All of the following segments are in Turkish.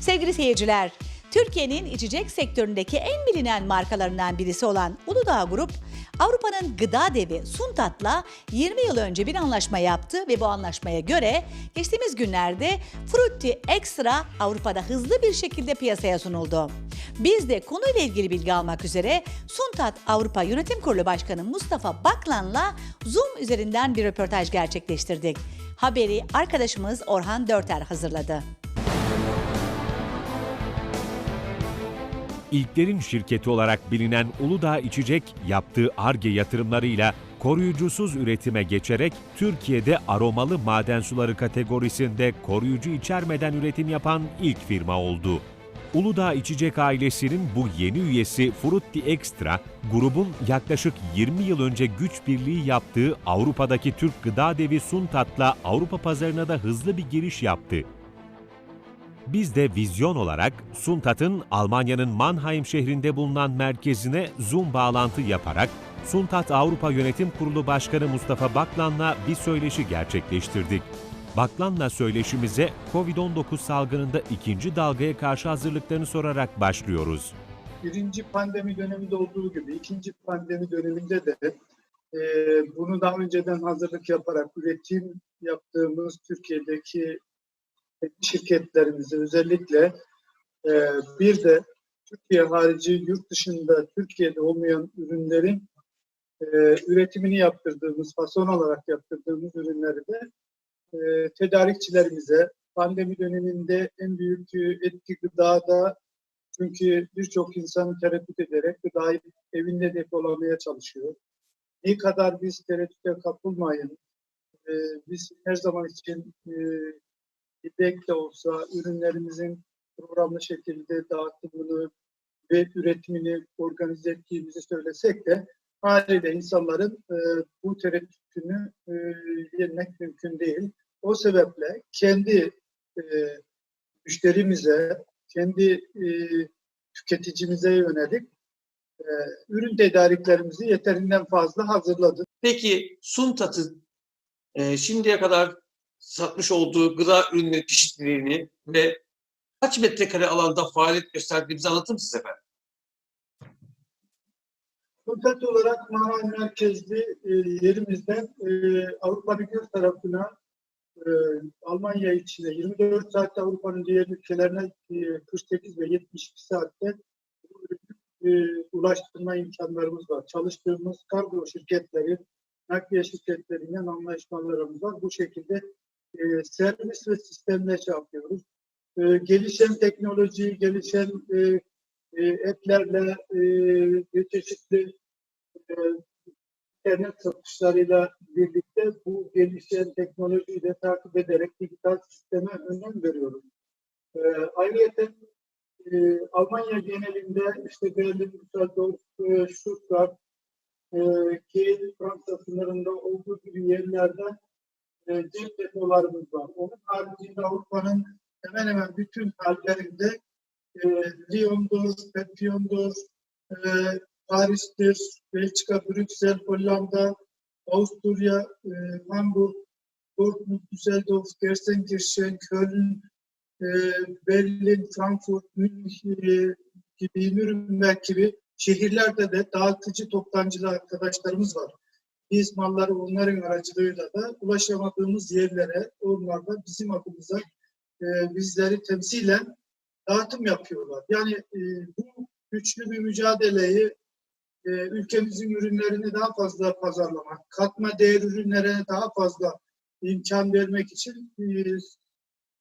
Sevgili seyirciler, Türkiye'nin içecek sektöründeki en bilinen markalarından birisi olan Uludağ Grup, Avrupa'nın gıda devi Suntat'la 20 yıl önce bir anlaşma yaptı ve bu anlaşmaya göre geçtiğimiz günlerde Frutti Extra Avrupa'da hızlı bir şekilde piyasaya sunuldu. Biz de konuyla ilgili bilgi almak üzere Suntat Avrupa Yönetim Kurulu Başkanı Mustafa Baklan'la Zoom üzerinden bir röportaj gerçekleştirdik. Haberi arkadaşımız Orhan Dörter hazırladı. İlklerin şirketi olarak bilinen Uludağ İçecek yaptığı ARGE yatırımlarıyla koruyucusuz üretime geçerek Türkiye'de aromalı maden suları kategorisinde koruyucu içermeden üretim yapan ilk firma oldu. Uludağ İçecek ailesinin bu yeni üyesi Frutti Extra, grubun yaklaşık 20 yıl önce güç birliği yaptığı Avrupa'daki Türk gıda devi Suntat'la Avrupa pazarına da hızlı bir giriş yaptı. Biz de vizyon olarak Suntat'ın Almanya'nın Mannheim şehrinde bulunan merkezine Zoom bağlantı yaparak Suntat Avrupa Yönetim Kurulu Başkanı Mustafa Baklan'la bir söyleşi gerçekleştirdik. Baklan'la söyleşimize COVID-19 salgınında ikinci dalgaya karşı hazırlıklarını sorarak başlıyoruz. birinci pandemi döneminde olduğu gibi ikinci pandemi döneminde de e, bunu daha önceden hazırlık yaparak üretim yaptığımız Türkiye'deki şirketlerimizi özellikle e, bir de Türkiye harici yurt dışında Türkiye'de olmayan ürünlerin e, üretimini yaptırdığımız, fason olarak yaptırdığımız ürünleri de e, tedarikçilerimize pandemi döneminde en büyük etki gıdada çünkü birçok insan tereddüt ederek gıdayı evinde depolamaya çalışıyor. Ne kadar biz tereddüte kapılmayın, e, biz her zaman için e, İpek de olsa ürünlerimizin programlı şekilde dağıtımını ve üretimini organize ettiğimizi söylesek de haliyle insanların e, bu tereddütünü e, yenmek mümkün değil. O sebeple kendi e, müşterimize, kendi e, tüketicimize yönelik e, ürün tedariklerimizi yeterinden fazla hazırladık. Peki Suntat'ın e, şimdiye kadar satmış olduğu gıda ürünleri çeşitliliğini ve kaç metrekare alanda faaliyet gösterdiğimizi anlatır mısınız efendim? Kontent olarak Maraş merkezli e, yerimizden e, Avrupa Birliği tarafına e, Almanya içine 24 saatte Avrupa'nın diğer ülkelerine e, 48 ve 72 saatte e, ulaştırma imkanlarımız var. Çalıştığımız kargo şirketleri, nakliye şirketlerinden anlaşmalarımız var. Bu şekilde e, servis ve sistemle şey yapıyoruz. E, gelişen teknoloji, gelişen e, e, app'lerle e, çeşitli e, internet satışlarıyla birlikte bu gelişen teknolojiyi de takip ederek dijital sisteme önem veriyoruz. E, ayrıca e, Almanya genelinde işte Berlin, Düsseldorf, e, Stuttgart, e, Kiel, Fransa sınırında olduğu gibi yerlerde e, cep depolarımız var. Onun haricinde Avrupa'nın hemen hemen bütün hallerinde e, Lyon'dur, Pepion'dur, e, Paris'tir, Belçika, Brüksel, Hollanda, Avusturya, e, Hamburg, Dortmund, Düsseldorf, Gelsenkirchen, Köln, e, Berlin, Frankfurt, Münih e, gibi, Nürnberg gibi şehirlerde de dağıtıcı toptancılı arkadaşlarımız var. Biz malları onların aracılığıyla da ulaşamadığımız yerlere, onlarda bizim adımıza e, bizleri temsilen dağıtım yapıyorlar. Yani e, bu güçlü bir mücadeleyi e, ülkemizin ürünlerini daha fazla pazarlamak, katma değer ürünlere daha fazla imkan vermek için e,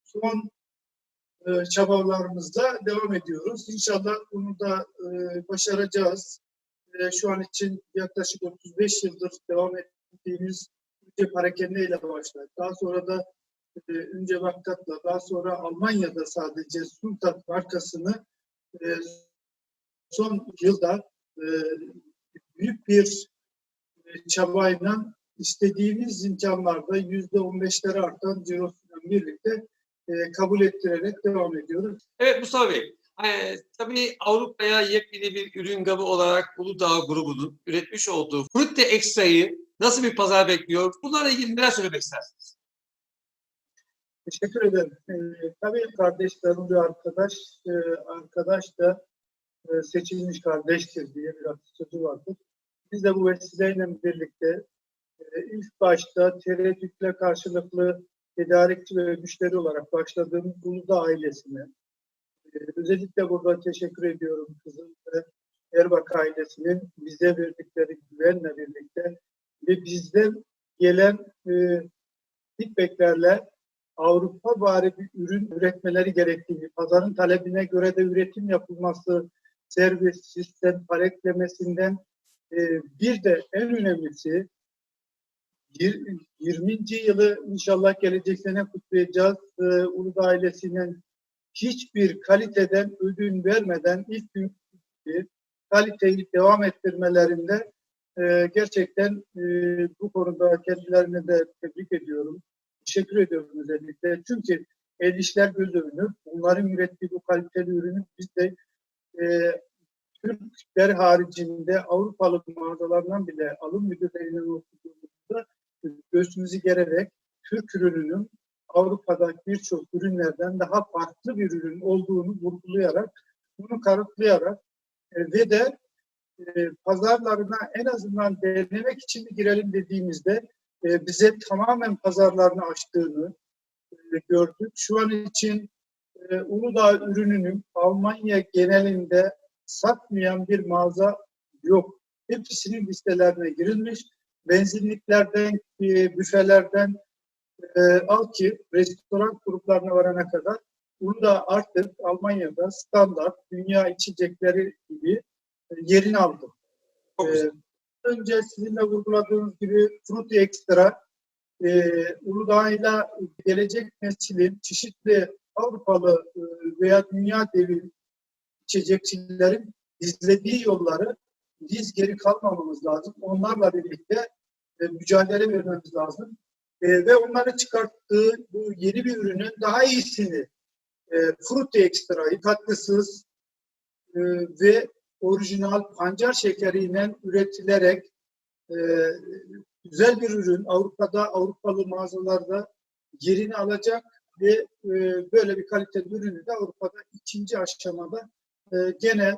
son e, çabalarımızla devam ediyoruz. İnşallah bunu da e, başaracağız. E, şu an için yaklaşık 35 yıldır devam ettiğimiz ülke hareketiyle başladı. Daha sonra da e, önce Vaktat'la, daha sonra Almanya'da sadece Suntat markasını e, son yılda e, büyük bir e, çabayla istediğimiz imkanlarda yüzde on beşleri artan cirosuyla birlikte e, kabul ettirerek devam ediyoruz. Evet Mustafa Bey, e, tabii Avrupa'ya yepyeni bir ürün gabı olarak Uludağ grubunun üretmiş olduğu Frutti Extra'yı nasıl bir pazar bekliyor? Bunlarla ilgili neler söylemek istersiniz? Teşekkür ederim. Ee, tabii kardeşlerim ve arkadaş, e, arkadaş da e, seçilmiş kardeştir diye bir atasözü vardır. Biz de bu vesileyle birlikte e, ilk başta tereddütle karşılıklı tedarikçi ve müşteri olarak başladığımız Uludağ ailesine e, özellikle burada teşekkür ediyorum kızım ve Erbak ailesinin bize verdikleri güvenle birlikte ve bizden gelen e, feedbacklerle Avrupa bari bir ürün üretmeleri gerektiğini, pazarın talebine göre de üretim yapılması, servis, sistem, para eklemesinden e, bir de en önemlisi yir- 20. yılı inşallah gelecek sene kutlayacağız. E, Uludağ ailesinin hiçbir kaliteden ödün vermeden ilk gün gibi kaliteyi devam ettirmelerinde e, gerçekten e, bu konuda kendilerine de tebrik ediyorum. Teşekkür ediyorum özellikle. Çünkü el işler göz övünür. Bunların ürettiği bu kaliteli ürünü biz de e, Türkler haricinde Avrupalı mağazalardan bile alım müdürlerinden okuduğumuzda göğsümüzü gererek Türk ürününün Avrupa'da birçok ürünlerden daha farklı bir ürün olduğunu vurgulayarak, bunu kanıtlayarak e, ve de e, pazarlarına en azından denemek için de girelim dediğimizde e, bize tamamen pazarlarını açtığını e, gördük. Şu an için e, Uludağ ürününün Almanya genelinde satmayan bir mağaza yok. Hepsinin listelerine girilmiş. Benzinliklerden, e, büfelerden e, al ki restoran gruplarına varana kadar Uludağ artık Almanya'da standart dünya içecekleri gibi e, yerini aldı. Ee, önce sizinle vurguladığınız gibi Fruity Extra e, Uludağ'ıyla gelecek neslin çeşitli Avrupalı e, veya dünya devi içecekçilerin izlediği yolları biz geri kalmamamız lazım. Onlarla birlikte e, mücadele vermemiz lazım. E, ve onların çıkarttığı bu yeni bir ürünün daha iyisini e, Fruity Extra'yı katkısız e, ve orijinal pancar şekeriyle üretilerek e, güzel bir ürün Avrupa'da, Avrupalı mağazalarda yerini alacak ve e, böyle bir kaliteli ürünü de Avrupa'da ikinci aşamada e, gene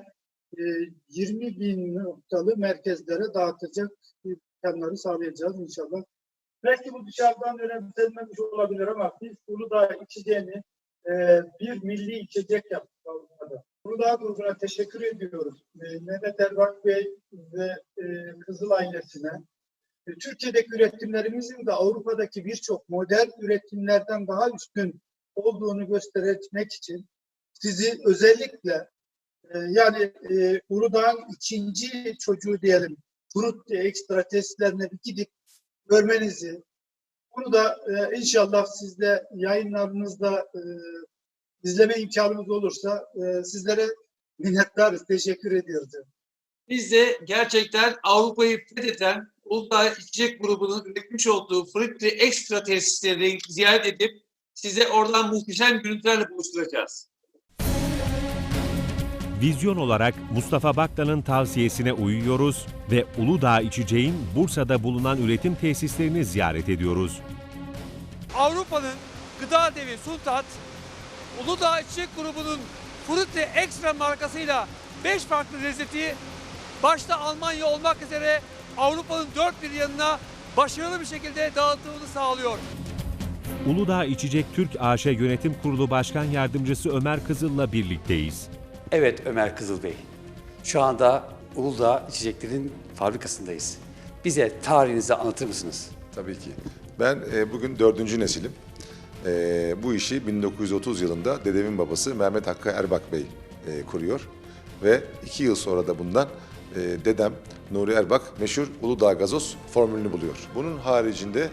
e, 20 bin noktalı merkezlere dağıtacak imkanları sağlayacağız inşallah. Belki bu dışarıdan önemsenmemiş olabilir ama biz Uludağ içeceğini e, bir milli içecek yaptık Avrupa'da. Uludağ grubuna teşekkür ediyoruz. E, Mehmet Erbak Bey ve e, Kızıl ailesine. E, Türkiye'deki üretimlerimizin de Avrupa'daki birçok modern üretimlerden daha üstün olduğunu göstermek için sizi özellikle e, yani e, Uludağ'ın ikinci çocuğu diyelim Fruit Extra testlerine bir gidip görmenizi bunu da e, inşallah sizle yayınlarınızda e, izleme imkanımız olursa e, sizlere minnettarız. Teşekkür ediyoruz. Biz de gerçekten Avrupa'yı fetheden Uludağ İçecek Grubu'nun üretmiş olduğu Fruity Extra tesislerini ziyaret edip size oradan muhteşem görüntülerle buluşturacağız. Vizyon olarak Mustafa Baklan'ın tavsiyesine uyuyoruz ve Uludağ içeceğin Bursa'da bulunan üretim tesislerini ziyaret ediyoruz. Avrupa'nın gıda devi Sultat, Uludağ İçecek Grubu'nun Frutti Extra markasıyla 5 farklı lezzeti başta Almanya olmak üzere Avrupa'nın dört bir yanına başarılı bir şekilde dağıtımını sağlıyor. Uludağ İçecek Türk AŞ Yönetim Kurulu Başkan Yardımcısı Ömer Kızıl'la birlikteyiz. Evet Ömer Kızıl Bey. Şu anda Uludağ İçeceklerin fabrikasındayız. Bize tarihinizi anlatır mısınız? Tabii ki. Ben e, bugün dördüncü nesilim. E, bu işi 1930 yılında dedemin babası Mehmet Hakkı Erbak Bey e, kuruyor. Ve iki yıl sonra da bundan e, dedem Nuri Erbak meşhur Uludağ gazoz formülünü buluyor. Bunun haricinde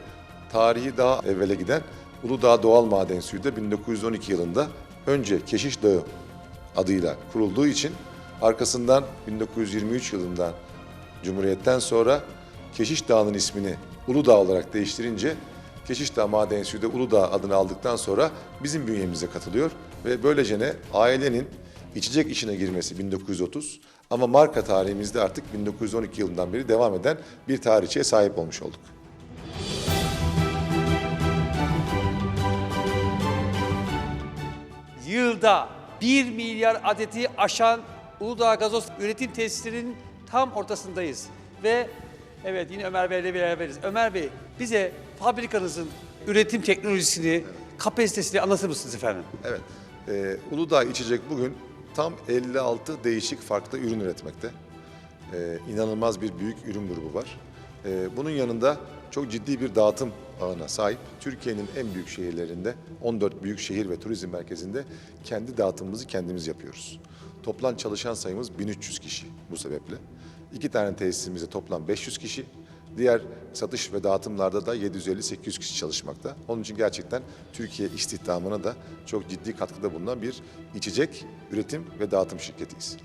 tarihi daha evvele giden Uludağ Doğal Maden Suyu da 1912 yılında önce Keşiş Dağı adıyla kurulduğu için arkasından 1923 yılında Cumhuriyet'ten sonra Keşiş Dağı'nın ismini Uludağ olarak değiştirince Keşiş Dağı Maden Suyu da Uludağ adını aldıktan sonra bizim bünyemize katılıyor ve böylece ne ailenin içecek işine girmesi 1930 ama marka tarihimizde artık 1912 yılından beri devam eden bir tarihçeye sahip olmuş olduk. yılda 1 milyar adeti aşan Uludağ gazoz üretim tesislerinin tam ortasındayız. Ve evet yine Ömer Bey'le beraberiz. Ömer Bey bize fabrikanızın üretim teknolojisini, kapasitesini anlatır mısınız efendim? Evet. Ee, Uludağ İçecek bugün tam 56 değişik farklı ürün üretmekte. Ee, inanılmaz bir büyük ürün grubu var. Ee, bunun yanında çok ciddi bir dağıtım ağına sahip. Türkiye'nin en büyük şehirlerinde, 14 büyük şehir ve turizm merkezinde kendi dağıtımımızı kendimiz yapıyoruz. Toplam çalışan sayımız 1300 kişi bu sebeple. İki tane tesisimizde toplam 500 kişi. Diğer satış ve dağıtımlarda da 750-800 kişi çalışmakta. Onun için gerçekten Türkiye istihdamına da çok ciddi katkıda bulunan bir içecek üretim ve dağıtım şirketiyiz.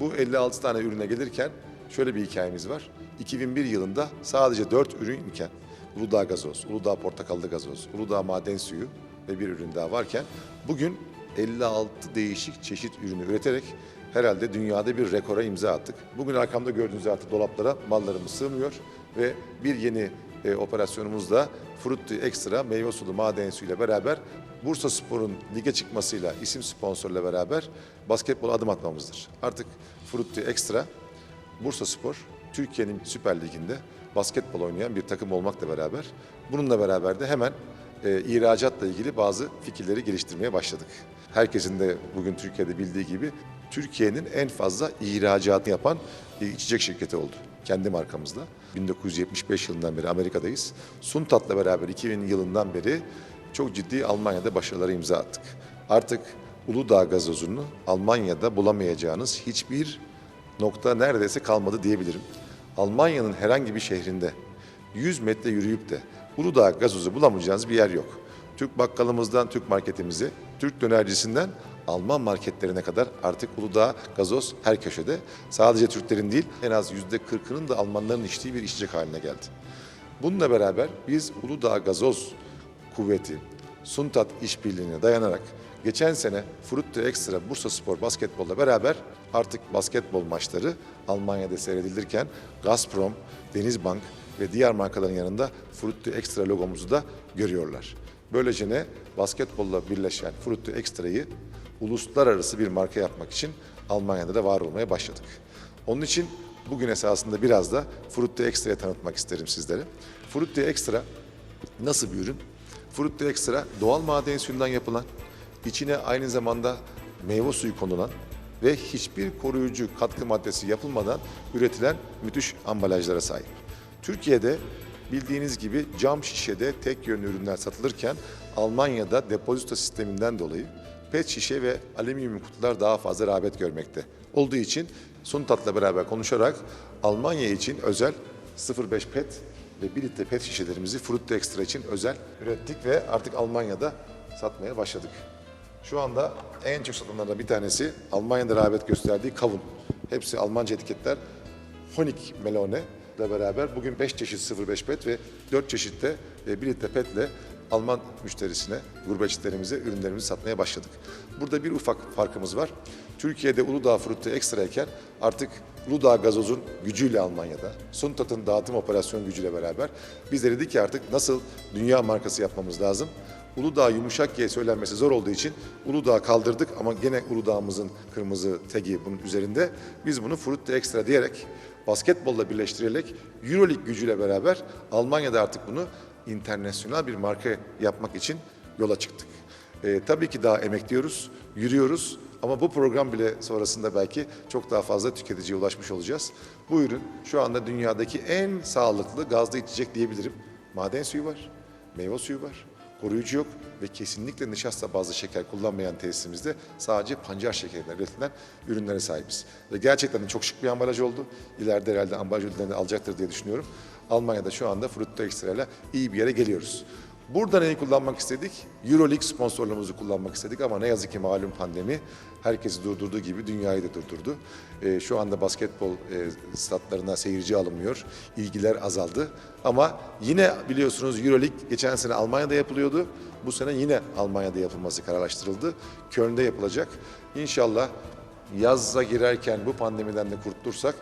Bu 56 tane ürüne gelirken şöyle bir hikayemiz var. 2001 yılında sadece 4 ürün iken Uludağ gazoz, Uludağ portakallı gazoz, Uludağ maden suyu ve bir ürün daha varken bugün 56 değişik çeşit ürünü üreterek herhalde dünyada bir rekora imza attık. Bugün arkamda gördüğünüz artık dolaplara mallarımız sığmıyor ve bir yeni e, operasyonumuzda Frutti Extra meyve sulu maden suyu ile beraber Bursa Spor'un lige çıkmasıyla isim sponsorla beraber basketbola adım atmamızdır. Artık Frutti Extra Bursa Spor Türkiye'nin Süper Ligi'nde basketbol oynayan bir takım olmakla beraber bununla beraber de hemen e, ihracatla ilgili bazı fikirleri geliştirmeye başladık. Herkesin de bugün Türkiye'de bildiği gibi Türkiye'nin en fazla ihracatı yapan içecek şirketi oldu. Kendi markamızda. 1975 yılından beri Amerika'dayız. Suntat'la beraber 2000 yılından beri çok ciddi Almanya'da başarılara imza attık. Artık Uludağ gazozunu Almanya'da bulamayacağınız hiçbir nokta neredeyse kalmadı diyebilirim. Almanya'nın herhangi bir şehrinde 100 metre yürüyüp de Uludağ gazozu bulamayacağınız bir yer yok. Türk bakkalımızdan Türk marketimizi, Türk dönercisinden Alman marketlerine kadar artık Uludağ gazoz her köşede. Sadece Türklerin değil en az yüzde 40'ının da Almanların içtiği bir içecek haline geldi. Bununla beraber biz Uludağ gazoz kuvveti, Suntat işbirliğine dayanarak geçen sene Frutti Extra Bursa Spor basketbolla beraber artık basketbol maçları Almanya'da seyredilirken Gazprom, Denizbank ve diğer markaların yanında Frutti Extra logomuzu da görüyorlar. Böylece ne? Basketbolla birleşen Frutti Extra'yı uluslararası bir marka yapmak için Almanya'da da var olmaya başladık. Onun için bugün esasında biraz da Frutti Extra'yı tanıtmak isterim sizlere. Frutti Extra nasıl bir ürün? Frutti Extra doğal maden suyundan yapılan, içine aynı zamanda meyve suyu konulan ve hiçbir koruyucu katkı maddesi yapılmadan üretilen müthiş ambalajlara sahip. Türkiye'de bildiğiniz gibi cam şişede tek yönlü ürünler satılırken Almanya'da depozito sisteminden dolayı pet şişe ve alüminyum kutular daha fazla rağbet görmekte. Olduğu için Suntat'la beraber konuşarak Almanya için özel 0.5 pet ve 1 litre pet şişelerimizi Frutti Extra için özel ürettik ve artık Almanya'da satmaya başladık. Şu anda en çok satılanlardan bir tanesi Almanya'da rağbet gösterdiği kavun. Hepsi Almanca etiketler. Honig Melone ile beraber bugün 5 çeşit 0.5 pet ve 4 çeşit de 1 litre petle Alman müşterisine, gurbetçilerimize ürünlerimizi satmaya başladık. Burada bir ufak farkımız var. Türkiye'de Uludağ Frutti Extra iken artık Uludağ Gazoz'un gücüyle Almanya'da, Suntat'ın dağıtım operasyon gücüyle beraber biz de dedik ki artık nasıl dünya markası yapmamız lazım. Uludağ yumuşak G söylenmesi zor olduğu için Uludağ kaldırdık ama gene Uludağ'ımızın kırmızı tagi bunun üzerinde. Biz bunu Frutti Extra diyerek basketbolla birleştirerek Euroleague gücüyle beraber Almanya'da artık bunu internasyonel bir marka yapmak için yola çıktık. Ee, tabii ki daha emekliyoruz, yürüyoruz ama bu program bile sonrasında belki çok daha fazla tüketiciye ulaşmış olacağız. Bu ürün şu anda dünyadaki en sağlıklı gazlı içecek diyebilirim. Maden suyu var, meyve suyu var, koruyucu yok ve kesinlikle nişasta bazlı şeker kullanmayan tesisimizde sadece pancar şekerinden üretilen ürünlere sahibiz. Ve gerçekten de çok şık bir ambalaj oldu. İleride herhalde ambalaj ürünlerini alacaktır diye düşünüyorum. Almanya'da şu anda Frutto Extra ile iyi bir yere geliyoruz. Burada neyi kullanmak istedik? Euroleague sponsorluğumuzu kullanmak istedik ama ne yazık ki malum pandemi herkesi durdurduğu gibi dünyayı da durdurdu. Ee, şu anda basketbol e, statlarına seyirci alınmıyor, ilgiler azaldı. Ama yine biliyorsunuz Euroleague geçen sene Almanya'da yapılıyordu. Bu sene yine Almanya'da yapılması kararlaştırıldı. Köln'de yapılacak. İnşallah yazza girerken bu pandemiden de kurtulursak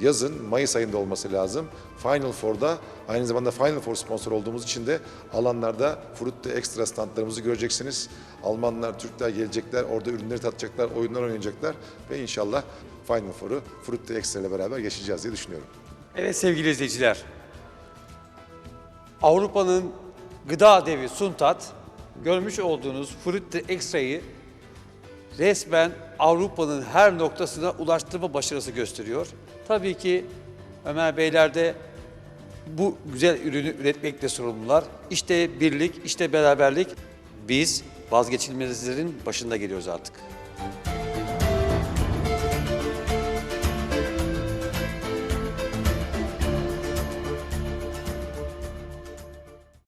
yazın Mayıs ayında olması lazım. Final Four'da aynı zamanda Final Four sponsor olduğumuz için de alanlarda Frutti Extra standlarımızı göreceksiniz. Almanlar, Türkler gelecekler, orada ürünleri tatacaklar, oyunlar oynayacaklar ve inşallah Final Four'u Frutti Extra ile beraber geçeceğiz diye düşünüyorum. Evet sevgili izleyiciler. Avrupa'nın gıda devi Suntat görmüş olduğunuz Frutti Extra'yı resmen Avrupa'nın her noktasına ulaştırma başarısı gösteriyor. Tabii ki Ömer Beyler de bu güzel ürünü üretmekle sorumlular. İşte birlik, işte beraberlik. Biz vazgeçilmezlerin başında geliyoruz artık.